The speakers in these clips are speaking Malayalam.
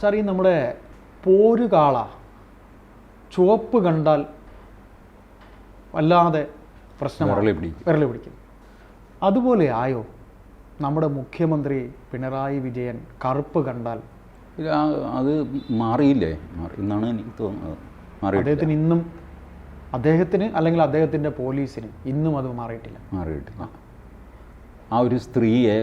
സാർ ഈ നമ്മുടെ പോരുകാള ചുവപ്പ് കണ്ടാൽ വല്ലാതെ പ്രശ്നം വിരളി പിടിക്കും. അതുപോലെ ആയോ? നമ്മുടെ മുഖ്യമന്ത്രി പിണറായി വിജയൻ കറുപ്പ് കണ്ടാൽ. അത് മാറിയില്ലേ? മാറി എന്നാണ് എനിക്ക് തോന്നുന്നത്. അദ്ദേഹത്തിന് ഇന്നും അദ്ദേഹത്തിന് അല്ലെങ്കിൽ അദ്ദേഹത്തിന്റെ പോലീസിന് ഇന്നും അത് മാറിയിട്ടില്ല. മാറിയിട്ടില്ല. ആ ഒരു സ്ത്രീയെ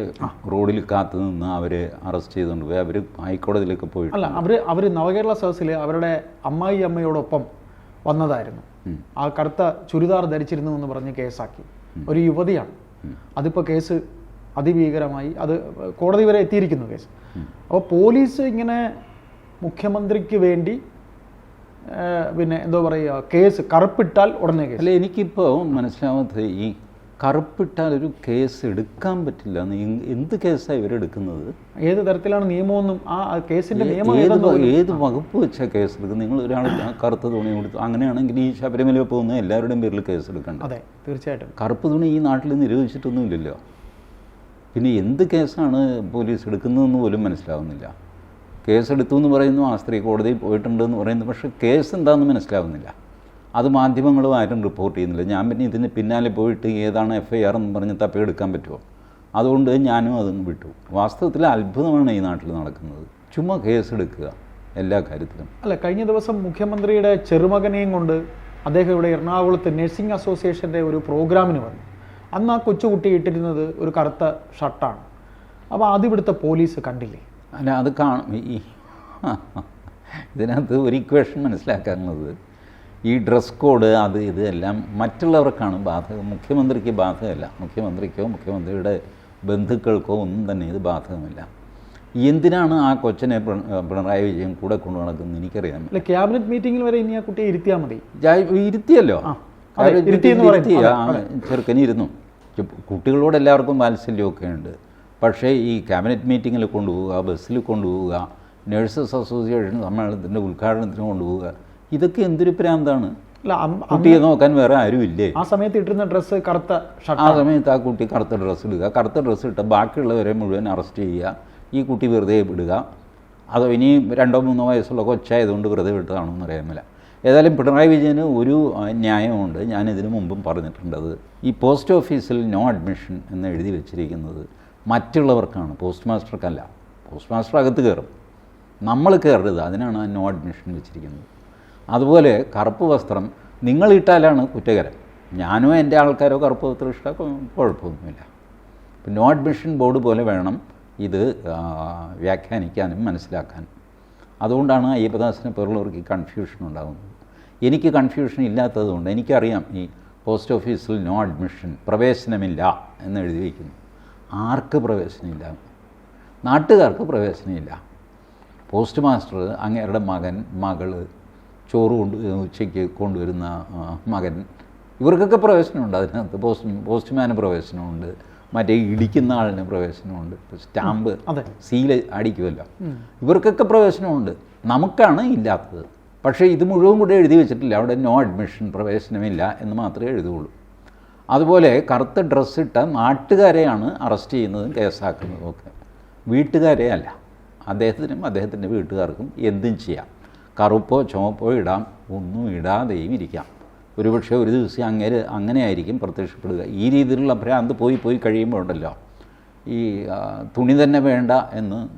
റോഡിൽ കാത്തു നിന്ന് അവരെ അറസ്റ്റ് ചെയ്തുകൊണ്ട് പോയി. അവർ ഹൈക്കോടതിയിലേക്ക് പോയി അല്ല അവർ അവർ നവകേരള സദസ്സിൽ അവരുടെ അമ്മായി അമ്മയോടൊപ്പം വന്നതായിരുന്നു. ആ കറുത്ത ചുരിദാർ ധരിച്ചിരുന്നു എന്ന് പറഞ്ഞ് കേസാക്കി. ഒരു യുവതിയാണ്. അതിപ്പോൾ കേസ് അതിഭീകരമായി അത് കോടതി വരെ എത്തിയിരിക്കുന്നു കേസ്. അപ്പോൾ പോലീസ് ഇങ്ങനെ മുഖ്യമന്ത്രിക്ക് വേണ്ടി പിന്നെ എന്തോ പറയുക കേസ് കറുപ്പിട്ടാൽ ഉടനെ കേസ്. അല്ല എനിക്കിപ്പോൾ മനസ്സിലാവാത്തത് ഈ കറുപ്പിട്ടാൽ ഒരു കേസ് എടുക്കാൻ പറ്റില്ല. എന്ത് കേസാണ് ഇവരെടുക്കുന്നത് ഏത് തരത്തിലാണ് നിയമമൊന്നും ആ കേസിന്റെ കേസിന്റെ നിയമം ഏത് വകുപ്പ് വെച്ചാൽ കേസ് എടുക്കുന്നത്? നിങ്ങൾ ഒരാൾ കറുത്ത തുണി കൊടുത്തു അങ്ങനെയാണെങ്കിൽ ഈ ശബരിമല പോകുന്ന എല്ലാവരുടെയും പേരിൽ കേസ് എടുക്കണ്ട. അതെ തീർച്ചയായിട്ടും. കറുപ്പ് തുണി ഈ നാട്ടിൽ നിരോധിച്ചിട്ടൊന്നുമില്ലല്ലോ. പിന്നെ എന്ത് കേസാണ് പോലീസ് എടുക്കുന്നതെന്ന് പോലും മനസ്സിലാവുന്നില്ല. കേസെടുത്തു എന്ന് പറയുന്നു ആ സ്ത്രീ കോടതിയിൽ പോയിട്ടുണ്ടെന്ന് പറയുന്നു പക്ഷേ കേസ് എന്താണെന്ന് മനസ്സിലാവുന്നില്ല. അത് മാധ്യമങ്ങളും ആരും റിപ്പോർട്ട് ചെയ്യുന്നില്ല. ഞാൻ പിന്നെ ഇതിന് പിന്നാലെ പോയിട്ട് ഏതാണ് എഫ് ഐ ആർ എന്ന് പറഞ്ഞ് തപ്പിയെടുക്കാൻ പറ്റുമോ? അതുകൊണ്ട് ഞാനും അതൊന്ന് വിട്ടു. വാസ്തവത്തിൽ അത്ഭുതമാണ് ഈ നാട്ടിൽ നടക്കുന്നത്. ചുമ്മാ കേസ് എടുക്കുക എല്ലാ കാര്യത്തിലും. അല്ല കഴിഞ്ഞ ദിവസം മുഖ്യമന്ത്രിയുടെ ചെറുമകനെയും കൊണ്ട് അദ്ദേഹം ഇവിടെ എറണാകുളത്ത് നഴ്സിംഗ് അസോസിയേഷന്റെ ഒരു പ്രോഗ്രാമിന് വന്നു. അന്ന് ആ കൊച്ചുകുട്ടി ഇട്ടിരുന്നത് ഒരു കറുത്ത ഷർട്ടാണ്. അപ്പോൾ അതിവിടുത്തെ പോലീസ് കണ്ടില്ലേ? അല്ല അത് കാണും. ഈ ഇതിനകത്ത് ഒരു ഇക്വേഷൻ മനസ്സിലാക്കാനുള്ളത്. ഈ ഡ്രസ് കോഡ് അത് ഇത് എല്ലാം മറ്റുള്ളവർക്കാണ് ബാധകം മുഖ്യമന്ത്രിക്ക് ബാധകമല്ല മുഖ്യമന്ത്രിക്കോ മുഖ്യമന്ത്രിയുടെ ബന്ധുക്കൾക്കോ ഒന്നും തന്നെ ഇത് ബാധകമല്ല. എന്തിനാണ് ആ കൊച്ചനെ പിണ- പിണറായി വിജയൻ കൂടെ കൊണ്ടു നടക്കുന്നത് എനിക്കറിയാം അല്ല ക്യാബിനറ്റ് മീറ്റിംഗിൽ വരെ ഇനി ആ കുട്ടിയെ ഇരുത്തിയാൽ മതി. ഇരുത്തിയല്ലോ. ആ, അതെ, അവർ ഇരുത്തി എന്ന് പറയുന്നു. ഇരുത്തി. അതെ, ആ, ചെറുക്കന് ഇരുന്നു. കുട്ടികളോട് എല്ലാവർക്കും വാത്സല്യമൊക്കെ ഉണ്ട്. പക്ഷേ ഈ ക്യാബിനറ്റ് മീറ്റിങ്ങിൽ കൊണ്ടുപോവുക ബസ്സിൽ കൊണ്ടുപോവുക നഴ്സസ് അസോസിയേഷൻ സമ്മേളനത്തിന്റെ ഉദ്ഘാടനത്തിന് കൊണ്ടുപോവുക ഇതൊക്കെ എന്തൊരു പ്രാന്താണ്? കുട്ടിയെ നോക്കാൻ വേറെ ആരുമില്ലേ? ആ സമയത്ത് ഇട്ടിരുന്ന ഡ്രസ്സ് കറുത്ത ആ സമയത്ത് ആ കുട്ടി കറുത്ത ഡ്രസ്സ് ഇടുക. കറുത്ത ഡ്രസ്സ് ഇട്ട് ബാക്കിയുള്ളവരെ മുഴുവൻ അറസ്റ്റ് ചെയ്യുക. ഈ കുട്ടി വെറുതെ വിടുക. അതോ ഇനി രണ്ടോ മൂന്നോ വയസ്സുള്ള കൊച്ചായതുകൊണ്ട് വെറുതെ വിട്ടതാണോ എന്ന് അറിയാമില്ല ഏതായാലും പിണറായി വിജയന് ഒരു ന്യായമുണ്ട്. ഞാൻ ഇതിനു മുമ്പും പറഞ്ഞിട്ടുണ്ടത്. ഈ പോസ്റ്റ് ഓഫീസിൽ നോ അഡ്മിഷൻ എന്ന് എഴുതി വെച്ചിരിക്കുന്നത് മറ്റുള്ളവർക്കാണ്. പോസ്റ്റ് മാസ്റ്റർക്കല്ല പോസ്റ്റ് മാസ്റ്റർ അകത്ത് കയറും നമ്മൾ കയറരുത് അതിനാണ് ആ നോ അഡ്മിഷൻ വെച്ചിരിക്കുന്നത്. അതുപോലെ കറുപ്പ് വസ്ത്രം നിങ്ങളിട്ടാലാണ് കുറ്റകരം. ഞാനോ എന്റെ ആൾക്കാരോ കറുപ്പ് വസ്ത്രം കൊ- കുഴപ്പമൊന്നുമില്ല. നോ അഡ്മിഷൻ ബോർഡ് പോലെ വേണം ഇത് വ്യാഖ്യാനിക്കാനും മനസ്സിലാക്കാനും. അതുകൊണ്ടാണ് അയ്യപ്പദാസിനെ പോലുള്ളവർക്ക് ഈ കൺഫ്യൂഷൻ ഉണ്ടാകുന്നത്. എനിക്ക് കൺഫ്യൂഷൻ ഇല്ലാത്തതുകൊണ്ട് എനിക്കറിയാം ഈ പോസ്റ്റ് ഓഫീസിൽ നോ അഡ്മിഷൻ പ്രവേശനമില്ല എന്ന് എഴുതി വയ്ക്കുന്നു ആർക്ക് പ്രവേശനമില്ല? നാട്ടുകാർക്ക് പ്രവേശനമില്ല. പോസ്റ്റ് മാസ്റ്റർ അങ്ങേരുടെ മകൻ മകൾ ചോറ് കൊണ്ട് ഉച്ചയ്ക്ക് കൊണ്ടുവരുന്ന മകൻ. ഇവർക്കൊക്കെ പ്രവേശനമുണ്ട്. അതിനകത്ത് പോസ്റ്റ് പോസ്റ്റ്മാന് പ്രവേശനമുണ്ട്. മറ്റേ ഇടിക്കുന്ന ആളിന് പ്രവേശനമുണ്ട്. സ്റ്റാമ്പ് അതെ. സീൽ അടിക്കുമല്ലോ. ഇവർക്കൊക്കെ പ്രവേശനമുണ്ട്. നമുക്കാണ് ഇല്ലാത്തത്. പക്ഷേ ഇത് മുഴുവൻ കൂടെ എഴുതി വെച്ചിട്ടില്ല. അവിടെ നോ അഡ്മിഷൻ പ്രവേശനമില്ല എന്ന് മാത്രമേ എഴുതുകയുള്ളൂ. അതുപോലെ കറുത്ത ഡ്രസ്സ് ഇട്ട നാട്ടുകാരെയാണ് അറസ്റ്റ് ചെയ്യുന്നതും കേസാക്കുന്നതും ഒക്കെ. വീട്ടുകാരെ അല്ല. അദ്ദേഹത്തിനും അദ്ദേഹത്തിന്റെ വീട്ടുകാർക്കും എന്തും ചെയ്യാം. കറുപ്പോ ചുവപ്പോ ഇടാം. ഒന്നും ഇടാതെയും ഇരിക്കാം. ഒരുപക്ഷെ ഒരു ദിവസം അങ്ങനെ അങ്ങനെയായിരിക്കും പ്രത്യക്ഷപ്പെടുക. ഈ രീതിയിലുള്ള ഭ്രാന്ത് പോയി പോയി കഴിയുമ്പോൾ ഉണ്ടല്ലോ. ഈ തുണി തന്നെ വേണ്ട എന്ന്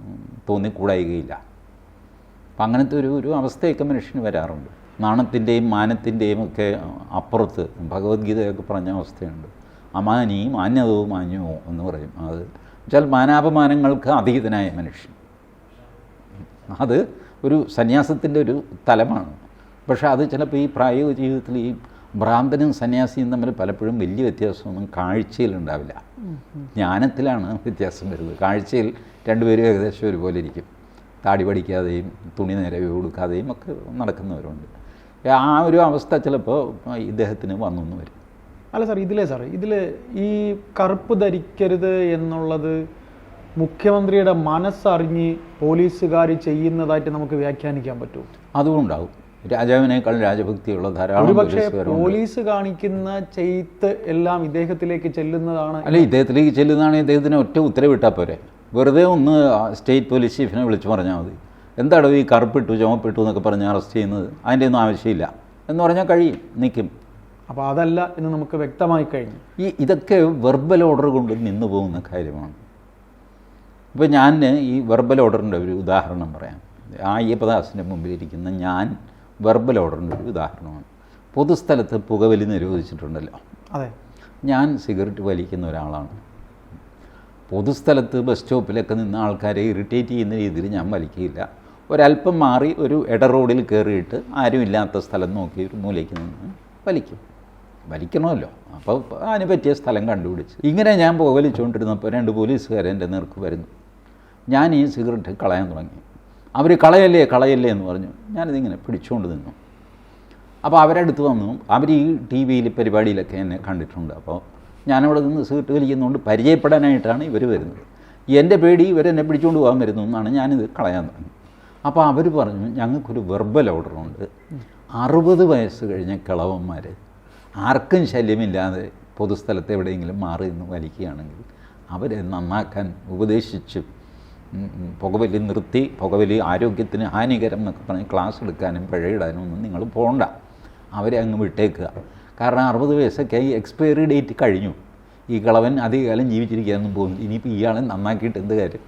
തോന്നിക്കൂടായികയില്ല. അപ്പം അങ്ങനത്തെ ഒരു ഒരു അവസ്ഥയൊക്കെ മനുഷ്യന് വരാറുണ്ട്. നാണത്തിന്റെയും മാനത്തിന്റെയും ഒക്കെ അപ്പുറത്ത് ഭഗവത്ഗീതയൊക്കെ പറഞ്ഞ അവസ്ഥയുണ്ട്. അമാനി മാന്യതോ മാന്യമോ എന്ന് പറയും. അത് വെച്ചാൽ മാനാപമാനങ്ങൾക്ക് അതീതനായ മനുഷ്യൻ. അത് ഒരു സന്യാസത്തിന്റെ ഒരു തലമാണ്. പക്ഷേ അത് ചിലപ്പോൾ ഈ പ്രായോഗിക ജീവിതത്തിൽ ഈ ഭ്രാന്തനും സന്യാസിയും തമ്മിൽ പലപ്പോഴും വലിയ വ്യത്യാസമൊന്നും കാഴ്ചയിലുണ്ടാവില്ല. ജ്ഞാനത്തിലാണ് വ്യത്യാസം വരുന്നത്. കാഴ്ചയിൽ രണ്ടുപേരും ഏകദേശം ഒരുപോലെ ഇരിക്കും. താടി പഠിക്കാതെയും തുണി നേരെ കൊടുക്കാതെയും ഒക്കെ നടക്കുന്നവരുണ്ട്. ആ ഒരു അവസ്ഥ ചിലപ്പോൾ ഇദ്ദേഹത്തിന് വന്നുന്ന് വരും. അല്ല സാർ ഇതിലേ സാർ ഇതിൽ ഈ കറുപ്പ് ധരിക്കരുത് എന്നുള്ളത് മുഖ്യമന്ത്രിയുടെ മനസ്സറിഞ്ഞ് പോലീസുകാർ ചെയ്യുന്നതായിട്ട് നമുക്ക് വ്യാഖ്യാനിക്കാൻ പറ്റും. അതുകൊണ്ടാവും. രാജാവിനേക്കാൾ രാജഭക്തിയുള്ള ധാരാളം പോലീസ് കാണിക്കുന്ന ചെയ്ത്ത് എല്ലാം ഇദ്ദേഹത്തിലേക്ക് ചെല്ലുന്നതാണ് അല്ല ഇദ്ദേഹത്തിലേക്ക് ചെല്ലുന്നതാണ് ഇദ്ദേഹത്തിന് ഒറ്റ ഉത്തരവിട്ടാൽ പോരെ. വെറുതെ ഒന്ന് സ്റ്റേറ്റ് പോലീസ് ചീഫിനെ വിളിച്ചു പറഞ്ഞാൽ മതി. എന്താണോ ഈ കറുപ്പിട്ടു ചുമപ്പിട്ടു എന്നൊക്കെ പറഞ്ഞ് അറസ്റ്റ് ചെയ്യുന്നത്? അതിന്റെ ഒന്നും ആവശ്യമില്ല. എന്ന് പറഞ്ഞാൽ കഴിയും നിൽക്കും അപ്പോൾ അതല്ല എന്ന് നമുക്ക് വ്യക്തമായി കഴിഞ്ഞു. ഈ ഇതൊക്കെ വെർബൽ ഓർഡർ കൊണ്ട് നിന്നു പോകുന്ന കാര്യമാണ്. ഇപ്പോൾ ഞാൻ ഈ വെർബൽ ഓർഡറിന്റെ ഒരു ഉദാഹരണം പറയാം. ആ ഈ അയ്യപ്പദാസിന്റെ മുമ്പിലിരിക്കുന്ന ഞാൻ വെർബൽ ഓർഡറിന്റെ ഒരു ഉദാഹരണമാണ്. പൊതുസ്ഥലത്ത് പുകവലി നിരോധിച്ചിട്ടുണ്ടല്ലോ. അതെ. ഞാൻ സിഗരറ്റ് വലിക്കുന്ന ഒരാളാണ്. പൊതുസ്ഥലത്ത് ബസ് സ്റ്റോപ്പിലൊക്കെ നിന്ന് ആൾക്കാരെ ഇറിറ്റേറ്റ് ചെയ്യുന്ന രീതിയിൽ ഞാൻ വലിക്കുകയില്ല ഒരല്പം മാറി ഒരു ഇട റോഡിൽ കയറിയിട്ട് ആരുമില്ലാത്ത സ്ഥലം നോക്കി ഒരു മൂലയ്ക്ക് നിന്ന് വലിക്കും. വലിക്കണമല്ലോ. അപ്പോൾ അതിന് പറ്റിയ സ്ഥലം കണ്ടുപിടിച്ച്. ഇങ്ങനെ ഞാൻ പുകവലിച്ചുകൊണ്ടിരുന്നപ്പോൾ രണ്ട് പോലീസുകാർ എന്റെ നേർക്ക് വരുന്നു. ഞാൻ ഈ സിഗരറ്റ് കളയാൻ തുടങ്ങി. അവർ കളയല്ലേ കളയല്ലേ എന്ന് പറഞ്ഞു. ഞാനിതിങ്ങനെ പിടിച്ചുകൊണ്ട് നിന്നു. അപ്പോൾ അവരടുത്ത് വന്നു. അവർ ഈ ടി വിയിൽ പരിപാടിയിലൊക്കെ എന്നെ കണ്ടിട്ടുണ്ട്. അപ്പോൾ ഞാനവിടെ നിന്ന് സിഗരറ്റ് വലിക്കുന്നതുകൊണ്ട് പരിചയപ്പെടാനായിട്ടാണ് ഇവർ വരുന്നത്. എന്റെ പേടി ഇവരെന്നെ പിടിച്ചുകൊണ്ട് പോകാൻ വരുന്നു എന്നാണ് ഞാനിത് കളയാൻ തുടങ്ങി. അപ്പോൾ അവർ പറഞ്ഞു ഞങ്ങൾക്കൊരു വെർബൽ ഓർഡറുണ്ട് അറുപത് വയസ്സ് കഴിഞ്ഞ കിളവന്മാർ ആർക്കും ശല്യമില്ലാതെ പൊതുസ്ഥലത്ത് എവിടെയെങ്കിലും മാറി നിന്ന് വലിക്കുകയാണെങ്കിൽ അവരെ നന്നാക്കാൻ ഉപദേശിച്ചു പുകവലി നിർത്തി പുകവലി ആരോഗ്യത്തിന് ഹാനികരം എന്നൊക്കെ പറഞ്ഞ് ക്ലാസ് എടുക്കാനും പിഴയിടാനും ഒന്നും നിങ്ങൾ പോകണ്ട അവരെ അങ്ങ് വിട്ടേക്കുക. കാരണം അറുപത് വയസ്സൊക്കെ ഈ എക്സ്പയറി ഡേറ്റ് കഴിഞ്ഞു. ഈ കളവൻ അധികകാലം ജീവിച്ചിരിക്കാനൊന്നും പോകുന്നു ഇനിയിപ്പോൾ ഇയാളെ നന്നാക്കിയിട്ട് എന്ത് കാര്യം?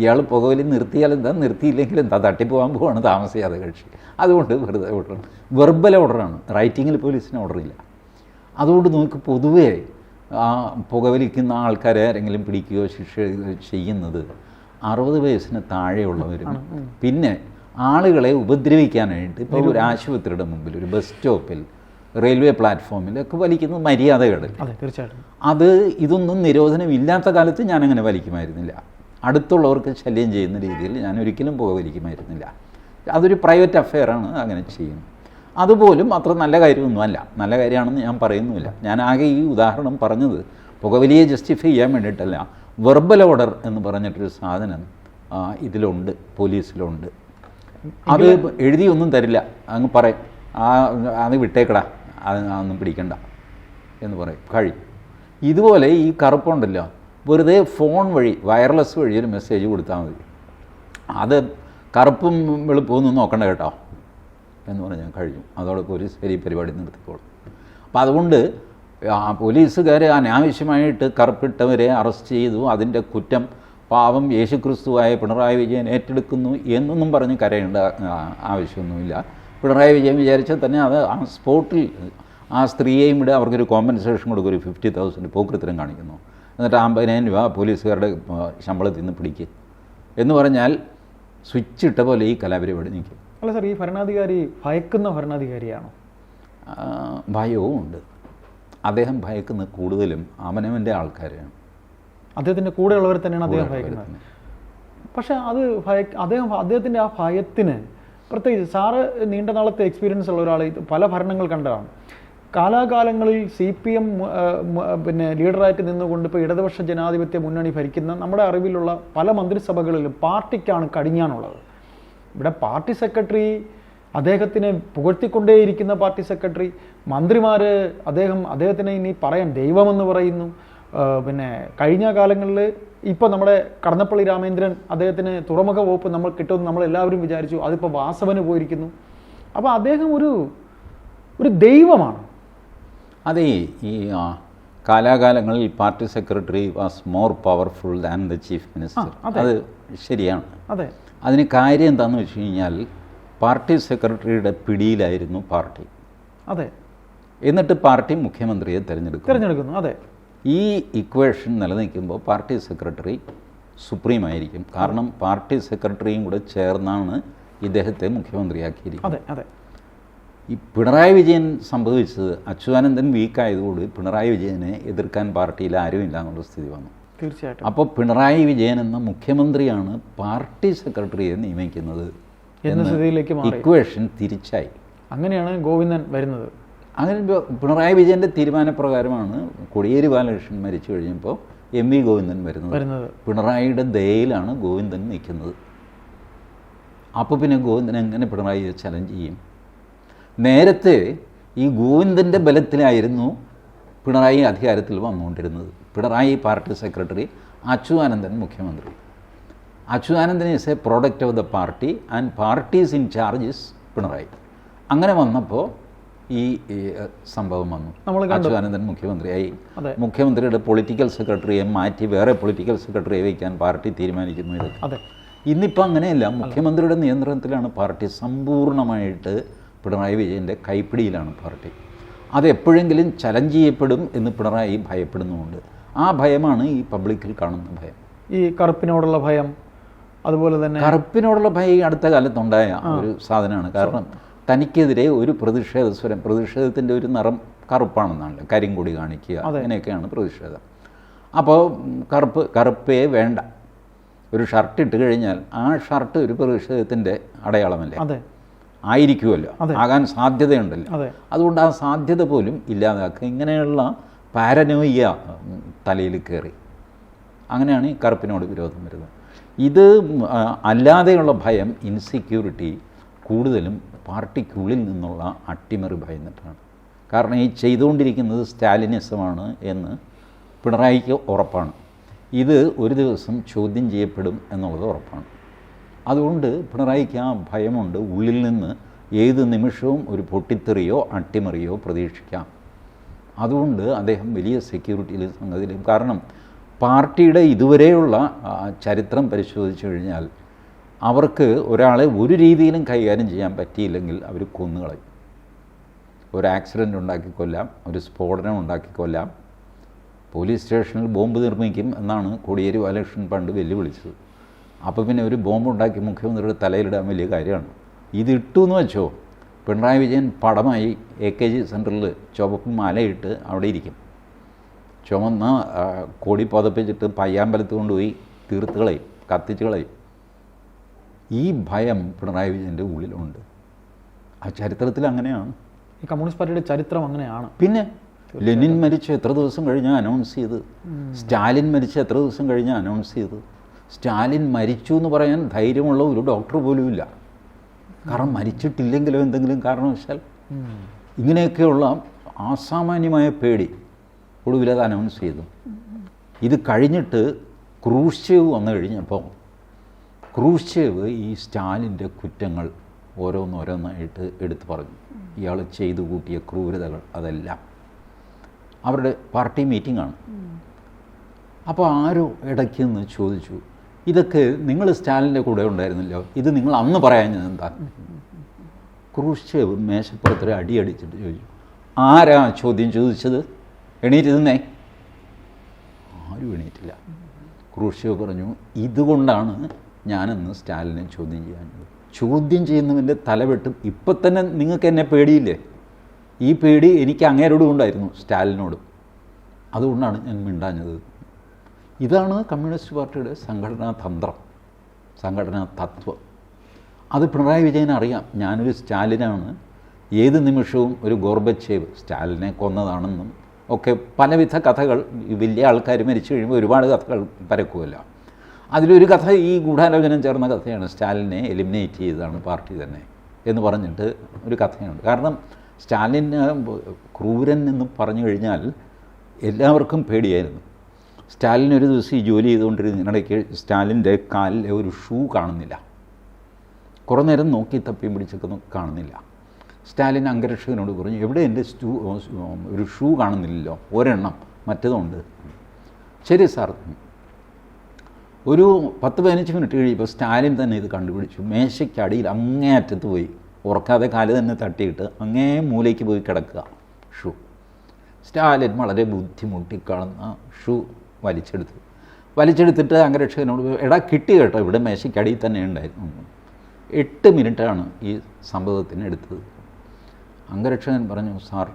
ഇയാൾ പുകവലി നിർത്തിയാൽ എന്താ? നിർത്തിയില്ലെങ്കിൽ എന്താ? തട്ടിപ്പോകാൻ പോവാണ് താമസിയാതെ കക്ഷി. അതുകൊണ്ട് വെറുതെ ഓർഡർ വെർബൽ ഓർഡറാണ് റൈറ്റിങ്ങിൽ പോലീസിന് ഓർഡറില്ല അതുകൊണ്ട് നമുക്ക് പൊതുവേ ആ പുകവലിക്കുന്ന ആൾക്കാരെ ആരെങ്കിലും പിടിക്കുകയോ ശിക്ഷ ചെയ്യുന്നത് അറുപത് വയസ്സിന് താഴെയുള്ളവരും പിന്നെ ആളുകളെ ഉപദ്രവിക്കാനായിട്ട് ഇപ്പോൾ ഒരു ആശുപത്രിയുടെ മുമ്പിൽ ഒരു ബസ് സ്റ്റോപ്പിൽ റെയിൽവേ പ്ലാറ്റ്ഫോമിൽ പ്ലാറ്റ്ഫോമിലൊക്കെ വലിക്കുന്നത് മര്യാദകളിൽ അതെ തീർച്ചയായിട്ടും. അത് ഇതൊന്നും നിരോധനം ഇല്ലാത്ത കാലത്ത് ഞാൻ അങ്ങനെ വലിക്കുമായിരുന്നില്ല. അടുത്തുള്ളവർക്ക് ശല്യം ചെയ്യുന്ന രീതിയിൽ ഞാൻ ഒരിക്കലും പുകവലിക്കുമായിരുന്നില്ല അതൊരു പ്രൈവറ്റ് അഫെയറാണ് അങ്ങനെ ചെയ്യുന്നത് അതുപോലും അത്ര നല്ല കാര്യമൊന്നുമല്ല. നല്ല കാര്യമാണെന്ന് ഞാൻ പറയുന്നുമില്ല. ഞാൻ ആകെ ഈ ഉദാഹരണം പറഞ്ഞത് പുകവലിയെ ജസ്റ്റിഫൈ ചെയ്യാൻ വേണ്ടിയിട്ടല്ല. വെർബൽ ഓർഡർ എന്ന് പറഞ്ഞിട്ടൊരു സാധനം ഇതിലുണ്ട് പോലീസിലുണ്ട്. അത് എഴുതിയൊന്നും തരില്ല. അങ്ങ് പറയും ആ അത് വിട്ടേക്കടാ അത് അതൊന്നും പിടിക്കണ്ട എന്ന് പറയും. കഴി ഇതുപോലെ ഈ കറുപ്പുണ്ടല്ലോ വെറുതെ ഫോൺ വഴി വയർലെസ് വഴി ഒരു മെസ്സേജ് കൊടുത്താൽ മതി. അത് കറുപ്പും വെളുപ്പൊന്നും നോക്കണ്ട കേട്ടോ എന്ന് പറഞ്ഞാൽ കഴിഞ്ഞു അതോടെ പോലീസ് ശരി പരിപാടി നിർത്തിക്കോളും. അപ്പോൾ അതുകൊണ്ട് ആ പോലീസുകാർ അനാവശ്യമായിട്ട് കറുപ്പിട്ടവരെ അറസ്റ്റ് ചെയ്തു. അതിന്റെ കുറ്റം പാവം യേശുക്രിസ്തുവായ പിണറായി വിജയൻ ഏറ്റെടുക്കുന്നു എന്നൊന്നും പറഞ്ഞ് കരയേണ്ട ആവശ്യമൊന്നുമില്ല. പിണറായി വിജയൻ വിചാരിച്ചാൽ തന്നെ അത് ആ സ്പോട്ടിൽ ആ സ്ത്രീയെയും ഇവിടെ അവർക്കൊരു കോമ്പൻസേഷൻ കൊടുക്കും ഒരു ഫിഫ്റ്റി തൗസൻഡ് പോക്കൃത്തരം കാണിക്കുന്നു. എന്നിട്ട് അമ്പതിനായിരം രൂപ പോലീസുകാരുടെ ശമ്പളത്തിൽ നിന്ന് പിടിക്കുക എന്ന് പറഞ്ഞാൽ സ്വിച്ച് ഇട്ട പോലെ ഈ കലാപരിപാടി നിൽക്കും. അല്ല സാർ ഈ ഭരണാധികാരി ഭയക്കുന്ന ഭരണാധികാരിയാണോ? ഭയവും ഉണ്ട്. അദ്ദേഹം ഭയക്കുന്നത് കൂടുതലും അവനവന്റെ ആൾക്കാരെയാണ്. അദ്ദേഹത്തിന്റെ കൂടെയുള്ളവരെ തന്നെയാണ് അദ്ദേഹം ഭയക്കുന്നത്. പക്ഷേ അത് ഭയ അദ്ദേഹം അദ്ദേഹത്തിന്റെ ആ ഭയത്തിന് പ്രത്യേകിച്ച് സാറ് നീണ്ട നാളത്തെ എക്സ്പീരിയൻസ് ഉള്ള ഒരാൾ പല ഭരണങ്ങൾ കണ്ടതാണ്. കാലാകാലങ്ങളിൽ സി പി എം പിന്നെ ലീഡറായിട്ട് നിന്നുകൊണ്ട് ഇപ്പോൾ ഇടതുപക്ഷ ജനാധിപത്യ മുന്നണി ഭരിക്കുന്ന നമ്മുടെ അറിവിലുള്ള പല മന്ത്രിസഭകളിലും പാർട്ടിക്കാണ് കടിഞ്ഞാണുള്ളത്. ഇവിടെ പാർട്ടി സെക്രട്ടറി അദ്ദേഹത്തിനെ പുകഴ്ത്തിക്കൊണ്ടേയിരിക്കുന്ന പാർട്ടി സെക്രട്ടറി മന്ത്രിമാർ അദ്ദേഹം അദ്ദേഹത്തിനെ ഇനി പറയാൻ ദൈവമെന്ന് പറയുന്നു. പിന്നെ കഴിഞ്ഞ കാലങ്ങളിൽ ഇപ്പോൾ നമ്മുടെ കടന്നപ്പള്ളി രാമേന്ദ്രൻ അദ്ദേഹത്തിന് തുറമുഖ വകുപ്പ് നമ്മൾ കിട്ടുമെന്ന് നമ്മൾ എല്ലാവരും വിചാരിച്ചു. അതിപ്പോൾ വാസവന് പോയിരിക്കുന്നു. അപ്പോൾ അദ്ദേഹം ഒരു ഒരു ദൈവമാണ്. അതെ ഈ കാലാകാലങ്ങളിൽ party secretary was more powerful than the chief minister. അത്. ശരിയാണ്. അതെ. അതിന് കാര്യം എന്താണെന്ന് വെച്ച് കഴിഞ്ഞാൽ പാർട്ടി സെക്രട്ടറിയുടെ പിടിയിലായിരുന്നു പാർട്ടി. അതെ. എന്നിട്ട് പാർട്ടി മുഖ്യമന്ത്രിയെ തിരഞ്ഞെടുക്കും തിരഞ്ഞെടുക്കുന്നു അതെ. ഈ ഇക്വേഷൻ നിലനിൽക്കുമ്പോൾ പാർട്ടി സെക്രട്ടറി സുപ്രീമായിരിക്കും. കാരണം പാർട്ടി സെക്രട്ടറിയും കൂടെ ചേർന്നാണ് ഇദ്ദേഹത്തെ മുഖ്യമന്ത്രിയാക്കിയിരിക്കുന്നത്. അതെ അതെ. ഈ പിണറായി വിജയൻ സംഭവിച്ചത് അച്യുതാനന്ദൻ വീക്കായതുകൊണ്ട് പിണറായി വിജയനെ എതിർക്കാൻ പാർട്ടിയിൽ ആരുമില്ല എന്നുള്ള സ്ഥിതി വന്നു. തീർച്ചയായിട്ടും. അപ്പോൾ പിണറായി വിജയൻ എന്ന മുഖ്യമന്ത്രിയാണ് പാർട്ടി സെക്രട്ടറിയെ നിയമിക്കുന്നത്. എന്ന സ്ഥിതിയിലേക്ക് മാറി. ഇക്വേഷൻ തിരിച്ചായി. അങ്ങനെയാണ് ഗോവിന്ദൻ വരുന്നത്. അങ്ങനെ പിണറായി വിജയന്റെ തീരുമാനപ്രകാരമാണ് കോടിയേരി ബാലകൃഷ്ണൻ മരിച്ചു കഴിഞ്ഞപ്പോൾ എം വി ഗോവിന്ദൻ വരുന്നത്. വരുന്നത്. പിണറായിയുടെ ദയയിലാണ് ഗോവിന്ദൻ നിൽക്കുന്നത്. അപ്പോൾ പിന്നെ ഗോവിന്ദൻ എങ്ങനെ പിണറായി ചലഞ്ച് ചെയ്യും? നേരത്തെ ഈ ഗോവിന്ദന്റെ ബലത്തിലായിരുന്നു പിണറായി അധികാരത്തിൽ വന്നുകൊണ്ടിരുന്നത്. പിണറായി പാർട്ടി സെക്രട്ടറി അച്യുതാനന്ദൻ മുഖ്യമന്ത്രി. Achuthanandan is a product of the party and party's in charges Pinarayi. അങ്ങനെ വന്നപ്പോൾ ഈ സംഭവം വന്നു. നമ്മൾ അച്യുതാനന്ദൻ മുഖ്യമന്ത്രിയായി. മുഖ്യമന്ത്രിയുടെ പൊളിറ്റിക്കൽ സെക്രട്ടറിയെ മാറ്റി വേറെ പൊളിറ്റിക്കൽ സെക്രട്ടറിയെ വയ്ക്കാൻ പാർട്ടി തീരുമാനിക്കുന്നു ഇതൊക്കെ ഇന്നിപ്പോൾ അങ്ങനെയല്ല മുഖ്യമന്ത്രിയുടെ നിയന്ത്രണത്തിലാണ് പാർട്ടി. സമ്പൂർണമായിട്ട് പിണറായി വിജയന്റെ കൈപ്പിടിയിലാണ് പാർട്ടി. അതെപ്പോഴെങ്കിലും ചലഞ്ച് ചെയ്യപ്പെടും എന്ന് പിണറായി ഭയപ്പെടുന്നുമുണ്ട്. ആ ഭയമാണ് ഈ പബ്ലിക്കിൽ കാണുന്ന ഭയം. ഈ കറുപ്പിനോടുള്ള ഭയം അതുപോലെ തന്നെ കറുപ്പിനോടുള്ള ഭയം അടുത്ത കാലത്തുണ്ടായ ഒരു സാധനമാണ്. കാരണം തനിക്കെതിരെ ഒരു പ്രതിഷേധ സ്വരം പ്രതിഷേധത്തിന്റെ ഒരു നിറം കറുപ്പാണെന്നാണല്ലോ. കരിങ്കൊടി കാണിക്കുക അങ്ങനെയൊക്കെയാണ് പ്രതിഷേധം. അപ്പോൾ കറുപ്പ് കറുപ്പേ വേണ്ട. ഒരു ഷർട്ട് ഇട്ട് കഴിഞ്ഞാൽ ആ ഷർട്ട് ഒരു പ്രതിഷേധത്തിന്റെ അടയാളമല്ലേ? അതെ. ആയിരിക്കുമല്ലോ. ആകാൻ സാധ്യതയുണ്ടല്ലോ. അതെ. അതുകൊണ്ട് ആ സാധ്യത പോലും ഇല്ലാതാക്കുക. ഇങ്ങനെയുള്ള പാരനോയ്യ തലയിൽ കയറി. അങ്ങനെയാണ് ഈ കറുപ്പിനോട് വിരോധം വരുന്നത്. ഇത് അല്ലാതെയുള്ള ഭയം ഇൻസെക്യൂരിറ്റി കൂടുതലും പാർട്ടിക്കുള്ളിൽ നിന്നുള്ള അട്ടിമറി ഭയന്നിട്ടാണ് കാരണം ഈ ചെയ്തുകൊണ്ടിരിക്കുന്നത് സ്റ്റാലിനിസമാണ് എന്ന് പിണറായിക്ക് ഉറപ്പാണ്. ഇത് ഒരു ദിവസം ചോദ്യം ചെയ്യപ്പെടും എന്നുള്ളത് ഉറപ്പാണ്. അതുകൊണ്ട് പിണറായിക്ക് ആ ഭയമുണ്ട്. ഉള്ളിൽ നിന്ന് ഏത് നിമിഷവും ഒരു പൊട്ടിത്തെറിയോ അട്ടിമറിയോ പ്രതീക്ഷിക്കാം. അതുകൊണ്ട് അദ്ദേഹം വലിയ സെക്യൂരിറ്റിയിലും സംഗതിയിലും കാരണം പാർട്ടിയുടെ ഇതുവരെയുള്ള ചരിത്രം പരിശോധിച്ചു കഴിഞ്ഞാൽ അവർക്ക് ഒരാളെ ഒരു രീതിയിലും കൈകാര്യം ചെയ്യാൻ പറ്റിയില്ലെങ്കിൽ അവർ കൊന്നുകളയും. ഒരു ആക്സിഡന്റ് ഉണ്ടാക്കി കൊല്ലാം ഒരു സ്ഫോടനം ഉണ്ടാക്കി കൊല്ലാം പോലീസ് സ്റ്റേഷനിൽ ബോംബ് നിർമ്മിക്കും എന്നാണ് കോടിയേരി ബാലകൃഷ്ണൻ പണ്ട് വെല്ലുവിളിച്ചത്. അപ്പോൾ പിന്നെ ഒരു ബോംബ് ഉണ്ടാക്കി മുഖ്യമന്ത്രിയുടെ തലയിലിടാൻ വലിയ കാര്യമാണ്. ഇതിട്ടു എന്ന് വെച്ചോ പിണറായി വിജയൻ പടമായി എ കെ ജി സെന്ററിൽ ചുവപ്പ് മാലയിട്ട് അവിടെ ഇരിക്കും. ചുമന്ന കൊടി പതപ്പിച്ചിട്ട് പയ്യാമ്പലത്ത് കൊണ്ടുപോയി തീർത്ത് കളയും കത്തിച്ച് കളയും. ഈ ഭയം പിണറായി വിജയന്റെ ഉള്ളിലുണ്ട്. ആ ചരിത്രത്തിൽ അങ്ങനെയാണ്. ഈ കമ്മ്യൂണിസ്റ്റ് പാർട്ടിയുടെ ചരിത്രം അങ്ങനെയാണ്. പിന്നെ ലെനിൻ മരിച്ച എത്ര ദിവസം കഴിഞ്ഞ് അനൗൺസ് ചെയ്ത്? സ്റ്റാലിൻ മരിച്ച എത്ര ദിവസം കഴിഞ്ഞ് അനൗൺസ് ചെയ്ത്? സ്റ്റാലിൻ മരിച്ചു എന്ന് പറയാൻ ധൈര്യമുള്ള ഒരു ഡോക്ടർ പോലും ഇല്ല. കാരണം മരിച്ചിട്ടില്ലെങ്കിലോ എന്തെങ്കിലും കാരണവശാൽ. ഇങ്ങനെയൊക്കെയുള്ള അസാമാന്യമായ പേടി. ഒടുവിൽ അത് അനൗൺസ് ചെയ്തു. ഇത് കഴിഞ്ഞിട്ട് ക്രൂഷ്ചേവ് വന്നു കഴിഞ്ഞപ്പോൾ ക്രൂഷ്ചേവ് ഈ സ്റ്റാലിന്റെ കുറ്റങ്ങൾ ഓരോന്നോരോന്നായിട്ട് എടുത്തു പറഞ്ഞു. ഇയാൾ ചെയ്തു കൂട്ടിയ ക്രൂരതകൾ അതെല്ലാം. അവരുടെ പാർട്ടി മീറ്റിംഗ് ആണ് അപ്പോൾ ആരോ ഇടയ്ക്ക് നിന്ന് ചോദിച്ചു ഇതൊക്കെ നിങ്ങൾ സ്റ്റാലിന്റെ കൂടെ ഉണ്ടായിരുന്നല്ലോ ഇത് നിങ്ങൾ അന്ന് പറയാഞ്ഞത് എന്താ? ക്രൂഷ്ചേവ് മേശപ്പുറത്തൊരു അടിയടിച്ചിട്ട് ചോദിച്ചു ആരാ ചോദ്യം ചോദിച്ചത്? എണീറ്റിരുന്നേ? ആരും എണീറ്റില്ല. ക്രൂഷ്ചേവ് പറഞ്ഞു ഇതുകൊണ്ടാണ് ഞാനെന്ന് സ്റ്റാലിനെ ചോദ്യം ചെയ്യാൻ ചോദ്യം ചെയ്യുന്നവന്റെ തലവെട്ടും ഇപ്പം തന്നെ നിങ്ങൾക്ക് എന്നെ പേടിയില്ലേ? ഈ പേടി എനിക്ക് അങ്ങേരോടും ഉണ്ടായിരുന്നു സ്റ്റാലിനോടും. അതുകൊണ്ടാണ് ഞാൻ മിണ്ടാഞ്ഞത്. ഇതാണ് കമ്മ്യൂണിസ്റ്റ് പാർട്ടിയുടെ സംഘടനാ തന്ത്രം സംഘടനാ തത്വം. അത് പിണറായി വിജയൻ അറിയാം. ഞാനൊരു സ്റ്റാലിനാണ്. ഏത് നിമിഷവും ഒരു ഗോർബച്ചേവ് സ്റ്റാലിനെ കൊന്നതാണെന്നും ഒക്കെ പലവിധ കഥകൾ വലിയ ആൾക്കാർ മരിച്ചു കഴിയുമ്പോൾ ഒരുപാട് കഥകൾ പരക്കുമല്ലോ അതിലൊരു കഥ ഈ ഗൂഢാലോചനം ചേർന്ന കഥയാണ് സ്റ്റാലിനെ എലിമിനേറ്റ് ചെയ്തതാണ് പാർട്ടി തന്നെ എന്ന് പറഞ്ഞിട്ട് ഒരു കഥയുണ്ട്. കാരണം സ്റ്റാലിന് ക്രൂരൻ എന്ന് പറഞ്ഞു കഴിഞ്ഞാൽ എല്ലാവർക്കും പേടിയായിരുന്നു. സ്റ്റാലിൻ ഒരു ദിവസം ഈ ജോലി ചെയ്തുകൊണ്ടിരുന്നതിനിടയ്ക്ക് സ്റ്റാലിന്റെ കാലിലെ ഒരു ഷൂ കാണുന്നില്ല. കുറേ നേരം നോക്കി തപ്പിയും പിടിച്ചൊക്കെ കാണുന്നില്ല. സ്റ്റാലിൻ അംഗരക്ഷകനോട് പറഞ്ഞു എവിടെ എന്റെ സ്റ്റൂ ഒരു ഷൂ കാണുന്നില്ലല്ലോ ഒരെണ്ണം മറ്റേതുണ്ട്. ശരി സാർ. ഒരു പത്ത് പതിനഞ്ച് മിനിറ്റ് കഴിയുമ്പോൾ സ്റ്റാലിൻ തന്നെ ഇത് കണ്ടുപിടിച്ചു. മേശയ്ക്കടിയിൽ അങ്ങേ അറ്റത്ത് പോയി. ഉറക്കാതെ കാൽ തന്നെ തട്ടിയിട്ട് അങ്ങേ മൂലയ്ക്ക് പോയി കിടക്കുക. ഷൂ. സ്റ്റാലിൻ വളരെ ബുദ്ധിമുട്ടി കാണുന്ന ഷൂ വലിച്ചെടുത്തു. വലിച്ചെടുത്തിട്ട് അംഗരക്ഷകനോട് എടാ കിട്ടി കേട്ടോ ഇവിടെ മേശയ്ക്കടിയിൽ തന്നെ ഉണ്ടായിരുന്നു. എട്ട് മിനിറ്റാണ് ഈ സംഭവത്തിന് എടുത്തത്. അംഗരക്ഷകൻ പറഞ്ഞു സാർ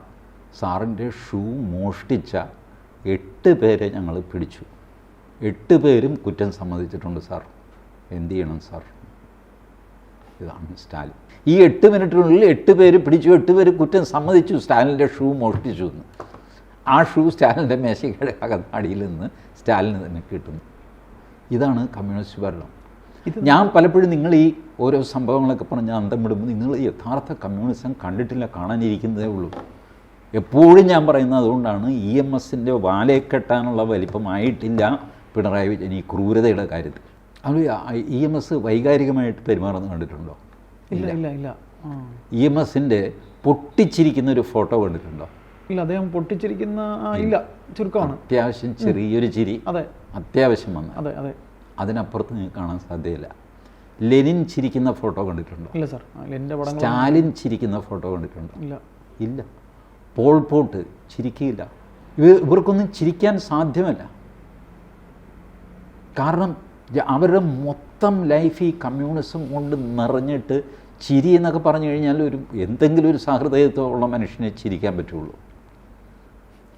സാറിന്റെ ഷൂ മോഷ്ടിച്ച എട്ട് പേരെ ഞങ്ങൾ പിടിച്ചു. എട്ട് പേരും കുറ്റം സമ്മതിച്ചിട്ടുണ്ട് സാർ. എന്തു ചെയ്യണം സാർ? ഇതാണ് സ്റ്റാലിൻ. ഈ എട്ട് മിനിറ്റിനുള്ളിൽ എട്ട് പേര് പിടിച്ചു എട്ട് പേര് കുറ്റം സമ്മതിച്ചു സ്റ്റാലിന്റെ ഷൂ മോഷ്ടിച്ചു എന്ന്. ആ ഷൂ സ്റ്റാലിന്റെ മേശയുടെ അകത്താടിയിൽ നിന്ന് സ്റ്റാലിന് തന്നെ കിട്ടുന്നു. ഇതാണ് കമ്മ്യൂണിസ്റ്റ് ഭരണം. ഞാൻ പലപ്പോഴും നിങ്ങൾ ഈ ഓരോ സംഭവങ്ങളൊക്കെ പറഞ്ഞ് അന്തം വിടുമ്പോൾ നിങ്ങൾ യഥാർത്ഥ കമ്മ്യൂണിസം കണ്ടിട്ടില്ല കാണാനിരിക്കുന്നതേ ഉള്ളൂ. എപ്പോഴും ഞാൻ പറയുന്നത് അതുകൊണ്ടാണ് ഇ എം എസിന്റെ വാലയെ കെട്ടാനുള്ള വലിപ്പമായിട്ടില്ല പിണറായി വിജയൻ ഈ ക്രൂരതയുടെ കാര്യത്തിൽ. അത് ഇ എം എസ് വൈകാരികമായിട്ട് പെരുമാറുന്നത് കണ്ടിട്ടുണ്ടോ? ഇല്ല ഇല്ല. ഇല്ല ഇ എം എസിന്റെ പൊട്ടിച്ചിരിക്കുന്ന ഒരു ഫോട്ടോ കണ്ടിട്ടുണ്ടോ? ഇല്ല അദ്ദേഹം പൊട്ടിച്ചിരിക്കുന്ന ഇല്ല. ചുരുക്കമാണ്. അത്യാവശ്യം ചെറിയൊരു ചിരി. അതെ. അത്യാവശ്യം വന്ന. അതെ അതെ. അതിനപ്പുറത്ത് നിങ്ങൾക്ക് കാണാൻ സാധ്യതയില്ല. ലെനിൻ ചിരിക്കുന്ന ഫോട്ടോ കണ്ടിട്ടുണ്ടോ? ഇല്ല സാർ. ലെനിന്റെ പടം സ്റ്റാലിൻ ചിരിക്കുന്ന ഫോട്ടോ കണ്ടിട്ടുണ്ടോ? ഇല്ല. ഇല്ല. പോൾ പോട്ട് ചിരിക്കുകയില്ല ഇവ ഇവർക്കൊന്നും ചിരിക്കാൻ സാധ്യമല്ല. കാരണം അവരുടെ മൊത്തം ലൈഫ് ഈ കമ്മ്യൂണിസം കൊണ്ട് നിറഞ്ഞിട്ട് ചിരി എന്നൊക്കെ പറഞ്ഞു കഴിഞ്ഞാൽ ഒരു എന്തെങ്കിലും ഒരു സഹൃദയത്വമുള്ള മനുഷ്യനെ ചിരിക്കാൻ പറ്റുള്ളൂ.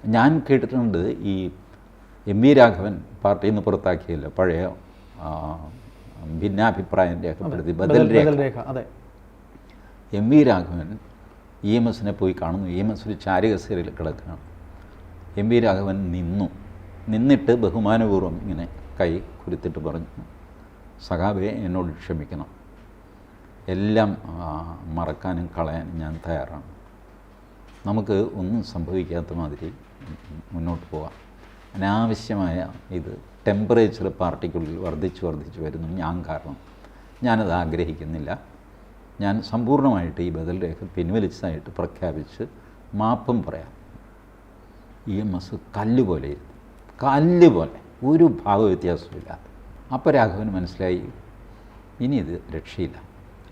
ഞാൻ കേട്ടിട്ടുണ്ട് ഈ എം വി രാഘവൻ പാർട്ടിയിൽ നിന്ന് പുറത്താക്കിയല്ലോ പഴയ ഭിന്നാഭിപ്രായം രേഖപ്പെടുത്തി ബദൽ രേഖ അതെ. M V Raghavan E M എസിനെ പോയി കാണുന്നു. ഇ എം എസ് ഒരു ചാരികസേരയിൽ കിടക്കുകയാണ്. എം വി രാഘവൻ നിന്നു. നിന്നിട്ട് ബഹുമാനപൂർവം ഇങ്ങനെ കൈ കുരുത്തിട്ട് പറഞ്ഞു സഖാബെ എന്നോട് ക്ഷമിക്കണം. എല്ലാം മറക്കാനും കളയാനും ഞാൻ തയ്യാറാണ്. നമുക്ക് ഒന്നും സംഭവിക്കാത്ത മാതിരി മുന്നോട്ട് പോവാം. അനാവശ്യമായ ഇത് ടെമ്പറേച്ചർ പാർട്ടിക്കുള്ളിൽ വർദ്ധിച്ച് വർദ്ധിച്ച് വരുന്നു. ഞാൻ കാരണം ഞാനത് ആഗ്രഹിക്കുന്നില്ല. ഞാൻ സമ്പൂർണമായിട്ട് ഈ ബദൽ രേഖ പിൻവലിച്ചതായിട്ട് പ്രഖ്യാപിച്ച് മാപ്പും പറയാം. ഇ എം എസ് കല്ല് പോലെ കല്ല് പോലെ. ഒരു ഭാവവ്യത്യാസമില്ല അപ്പോൾ രാഘവന് മനസ്സിലായി. ഇനി ഇത് രക്ഷയില്ല.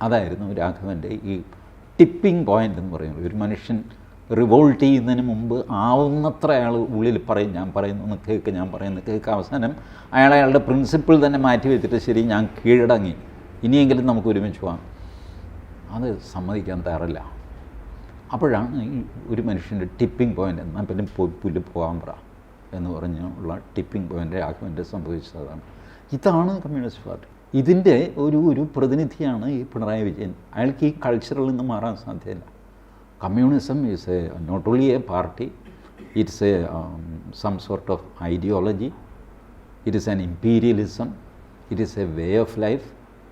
അതായിരുന്നു രാഘവന്റെ ഈ ടിപ്പിംഗ് പോയിന്റ് എന്ന് പറയുന്നത്. ഒരു മനുഷ്യൻ റിവോൾട്ട് ചെയ്യുന്നതിന് മുമ്പ് ആവുന്നത്ര അയാൾ ഉള്ളിൽ പറയും ഞാൻ പറയുന്നു കേൾക്ക് ഞാൻ പറയുന്നു കേൾക്ക് അവസാനം അയാൾ അയാളുടെ പ്രിൻസിപ്പിൾ തന്നെ മാറ്റി വെച്ചിട്ട് ശരി ഞാൻ കീഴടങ്ങി. ഇനിയെങ്കിലും നമുക്ക് ഒരുമിച്ച് പോകാം. അത് സമ്മതിക്കാൻ തയ്യാറില്ല. അപ്പോഴാണ് ഈ ഒരു മനുഷ്യന്റെ ടിപ്പിംഗ് പോയിന്റ് എന്നാൽ പിന്നെ പുല്ല് പോകാൻ പറ എന്ന് പറഞ്ഞുള്ള ടിപ്പിംഗ് പോയിന്റ് ആഗ്മെന്റ് സംഭവിച്ചതാണ് ഇതാണ് കമ്മ്യൂണിസ്റ്റ് പാർട്ടി ഇതിന്റെ ഒരു ഒരു പ്രതിനിധിയാണ് ഈ പിണറായി വിജയൻ. അയാൾക്ക് ഈ കൾച്ചറിൽ നിന്ന് മാറാൻ സാധ്യതയില്ല communism is a not only a party it's a some sort of ideology it is an imperialism, it is a way of life,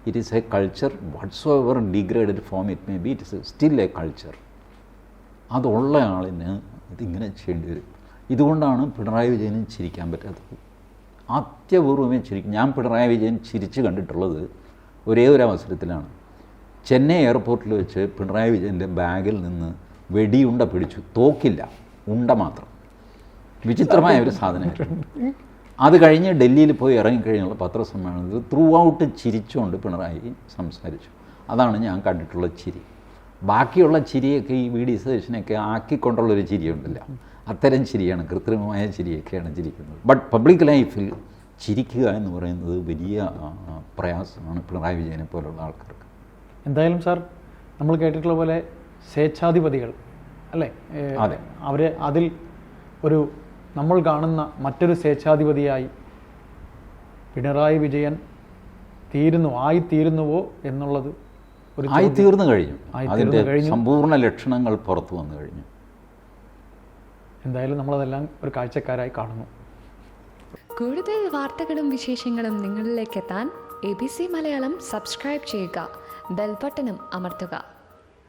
it is a culture, whatsoever degraded form it may be, it is still a culture. അതുള്ള ആളിന് ഇതിങ്ങനെ ചെയ്യേണ്ടി വരും. ഇതുകൊണ്ടാണ് പിണറായി വിജയന് ചിരിക്കാൻ പറ്റാത്തത്. അത്യപൂർവമേ ചിരിക്കും ഞാൻ പിണറായി വിജയൻ ചിരിച്ച് കണ്ടിട്ടുള്ളത് ഒരേ ഒരു അവസരത്തിലാണ്. ചെന്നൈ എയർപോർട്ടിൽ വെച്ച് പിണറായി വിജയന്റെ ബാഗിൽ നിന്ന് വെടിയുണ്ട പിടിച്ചു. തോക്കില്ല. ഉണ്ട മാത്രം. വിചിത്രമായ ഒരു സാധനമായിരുന്നു. അത് കഴിഞ്ഞ് ഡൽഹിയിൽ പോയി ഇറങ്ങിക്കഴിഞ്ഞുള്ള പത്രസമ്മേളനത്തിൽ ത്രൂ ഔട്ട് ചിരിച്ചുകൊണ്ട് പിണറായി സംസാരിച്ചു. അതാണ് ഞാൻ കണ്ടിട്ടുള്ള ചിരി. ബാക്കിയുള്ള ചിരിയൊക്കെ ഈ വി ഡി സതീശനൊക്കെ ആക്കിക്കൊണ്ടുള്ളൊരു ചിരിയുണ്ടല്ല. അത്തരം ചിരിയാണ് കൃത്രിമമായ ചിരിയൊക്കെയാണ് ചിരിക്കുന്നത്. ബട്ട് പബ്ലിക് ലൈഫിൽ ചിരിക്കുക എന്ന് പറയുന്നത് വലിയ പ്രയാസമാണ് പിണറായി വിജയനെ പോലുള്ള ആൾക്കാർക്ക്. എന്തായാലും സാർ നമ്മൾ കേട്ടിട്ടുള്ള പോലെ സ്വേച്ഛാധിപതികൾ അല്ലേ? അവർ അതിൽ ഒരു നമ്മൾ കാണുന്ന മറ്റൊരു സ്വേച്ഛാധിപതിയായി പിണറായി വിജയൻ തീരുന്നു ആയി തീരുന്നുവോ എന്നുള്ളത് ഒരു ആയി തീർന്നു കഴിഞ്ഞു. ആയിത്തീർന്നു അതിന്റെ കഴിഞ്ഞു. സമ്പൂർണ ലക്ഷണങ്ങൾ പുറത്തു വന്നു കഴിഞ്ഞു. എന്തായാലും നമ്മളതെല്ലാം ഒരു കാഴ്ചക്കാരായി കാണുന്നു. കൂടുതൽ വാർത്തകളും വിശേഷങ്ങളും നിങ്ങളിലേക്ക് എത്താൻ A B C Malayalam subscribe ചെയ്യുക ബെൽബട്ടനും അമർത്തുക.